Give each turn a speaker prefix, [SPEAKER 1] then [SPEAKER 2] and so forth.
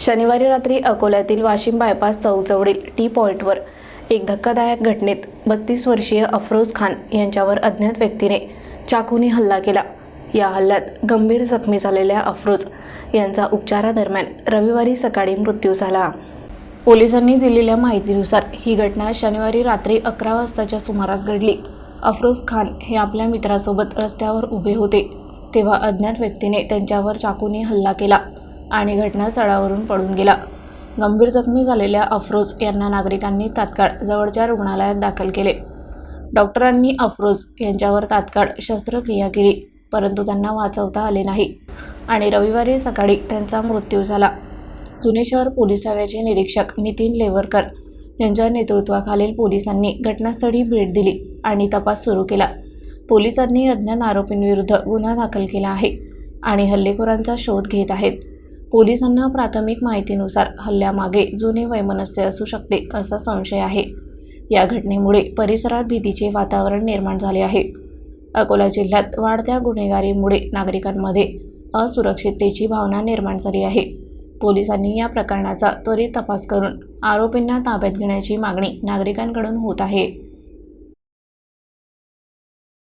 [SPEAKER 1] शनिवारी रात्री अकोल्यातील वाशिम बायपास चौचवडील टी पॉईंटवर एक धक्कादायक घटनेत बत्तीस वर्षीय अफरोज खान यांच्यावर अज्ञात व्यक्तीने चाकूने हल्ला केला. या हल्ल्यात गंभीर जखमी झालेल्या अफरोज यांचा उपचारादरम्यान रविवारी सकाळी मृत्यू झाला. पोलिसांनी दिलेल्या माहितीनुसार ही घटना शनिवारी रात्री अकरा वाजताच्या सुमारास घडली. अफरोज खान हे आपल्या मित्रासोबत रस्त्यावर उभे होते तेव्हा अज्ञात व्यक्तीने त्यांच्यावर चाकूने हल्ला केला. आणि घटनास्थळावरून पळून गेला. गंभीर जखमी झालेल्या अफरोज यांना नागरिकांनी तात्काळ जवळच्या रुग्णालयात दाखल केले. डॉक्टरांनी अफरोज यांच्यावर तात्काळ शस्त्रक्रिया केली परंतु त्यांना वाचवता आले नाही आणि रविवारी सकाळी त्यांचा मृत्यू झाला. जुने शहर पोलीस ठाण्याचे निरीक्षक नितीन लेवरकर यांच्या नेतृत्वाखालील पोलिसांनी घटनास्थळी भेट दिली आणि तपास सुरू केला. पोलिसांनी अज्ञात आरोपींविरुद्ध गुन्हा दाखल केला आहे आणि हल्लेखोरांचा शोध घेत आहेत. पोलिसांना प्राथमिक माहितीनुसार हल्ल्यामागे जुने वैमनस्य असू शकते असा संशय आहे. या घटनेमुळे परिसरात भीतीचे वातावरण निर्माण झाले आहे. अकोला जिल्ह्यात वाढत्या गुन्हेगारीमुळे नागरिकांमध्ये असुरक्षिततेची भावना निर्माण झाली आहे. पोलिसांनी या प्रकरणाचा त्वरित तपास करून आरोपींना ताब्यात घेण्याची मागणी नागरिकांकडून होत आहे.